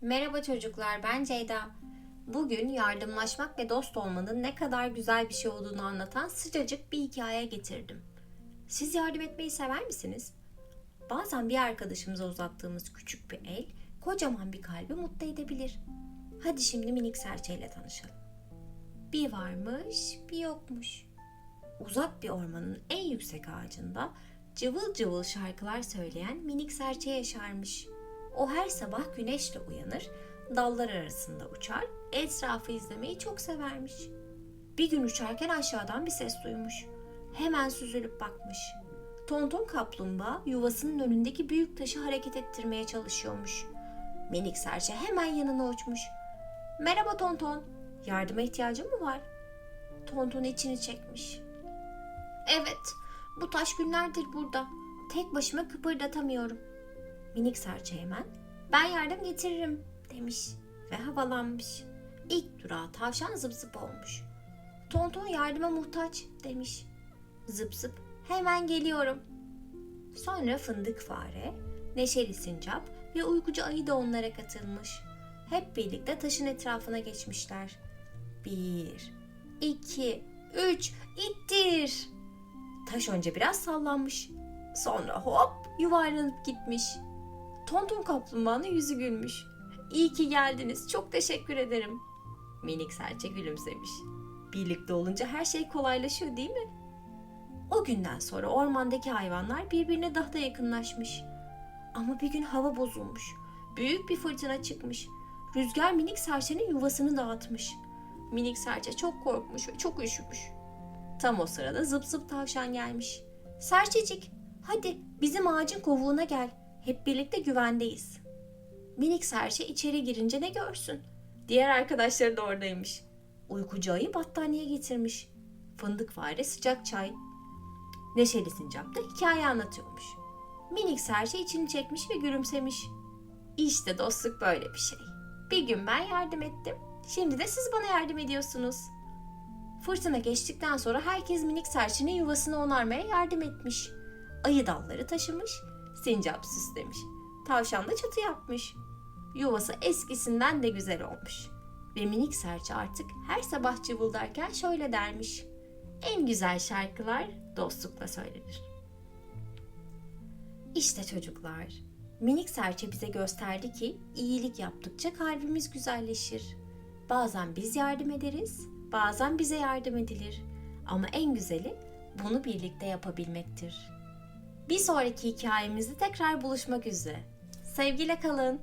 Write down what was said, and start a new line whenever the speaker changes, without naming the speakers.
Merhaba çocuklar, ben Ceyda. Bugün yardımlaşmak ve dost olmanın ne kadar güzel bir şey olduğunu anlatan sıcacık bir hikaye getirdim. Siz yardım etmeyi sever misiniz? Bazen bir arkadaşımıza uzattığımız küçük bir el, kocaman bir kalbi mutlu edebilir. Hadi şimdi minik serçeyle tanışalım. Bir varmış, bir yokmuş. Uzak bir ormanın en yüksek ağacında cıvıl cıvıl şarkılar söyleyen minik serçe yaşarmış. O her sabah güneşle uyanır, dallar arasında uçar, etrafı izlemeyi çok severmiş. Bir gün uçarken aşağıdan bir ses duymuş. Hemen süzülüp bakmış. Tonton kaplumbağa yuvasının önündeki büyük taşı hareket ettirmeye çalışıyormuş. Minik serçe hemen yanına uçmuş. Merhaba Tonton, yardıma ihtiyacın mı var? Tonton içini çekmiş. Evet, bu taş günlerdir burada. Tek başıma kıpırdatamıyorum. Minik serçe hemen ben yardım getiririm demiş ve havalanmış. İlk durağı tavşan zıp zıp olmuş. Tonton yardıma muhtaç demiş. Zıp zıp hemen geliyorum. Sonra fındık fare, neşeli sincap ve uykucu ayı da onlara katılmış. Hep birlikte taşın etrafına geçmişler. Bir, iki, üç, ittir. Taş önce biraz sallanmış. Sonra hop yuvarlanıp gitmiş. Tonton kaplumbağanın yüzü gülmüş. İyi ki geldiniz. Çok teşekkür ederim. Minik serçe gülümsemiş. Birlikte olunca her şey kolaylaşıyor değil mi? O günden sonra ormandaki hayvanlar birbirine daha da yakınlaşmış. Ama bir gün hava bozulmuş. Büyük bir fırtına çıkmış. Rüzgar minik serçenin yuvasını dağıtmış. Minik serçe çok korkmuş ve çok üşümüş. Tam o sırada zıp zıp tavşan gelmiş. Serçecik, hadi bizim ağacın kovuğuna gel. Hep birlikte güvendeyiz. Minik serçe içeri girince ne görsün? Diğer arkadaşları da oradaymış. Uykucu ayı battaniye getirmiş. Fındık fare sıcak çay. Neşeli sincap da hikaye anlatıyormuş. Minik serçe içini çekmiş ve gülümsemiş. İşte dostluk böyle bir şey. Bir gün ben yardım ettim. Şimdi de siz bana yardım ediyorsunuz. Fırtına geçtikten sonra herkes minik serçenin yuvasını onarmaya yardım etmiş. Ayı dalları taşımış, sincap süslemiş. Tavşan da çatı yapmış. Yuvası eskisinden de güzel olmuş. Ve minik serçe artık her sabah cıvıldarken şöyle dermiş. En güzel şarkılar dostlukla söylenir. İşte çocuklar, minik serçe bize gösterdi ki iyilik yaptıkça kalbimiz güzelleşir. Bazen biz yardım ederiz, bazen bize yardım edilir. Ama en güzeli bunu birlikte yapabilmektir. Bir sonraki hikayemizde tekrar buluşmak üzere. Sevgiyle kalın.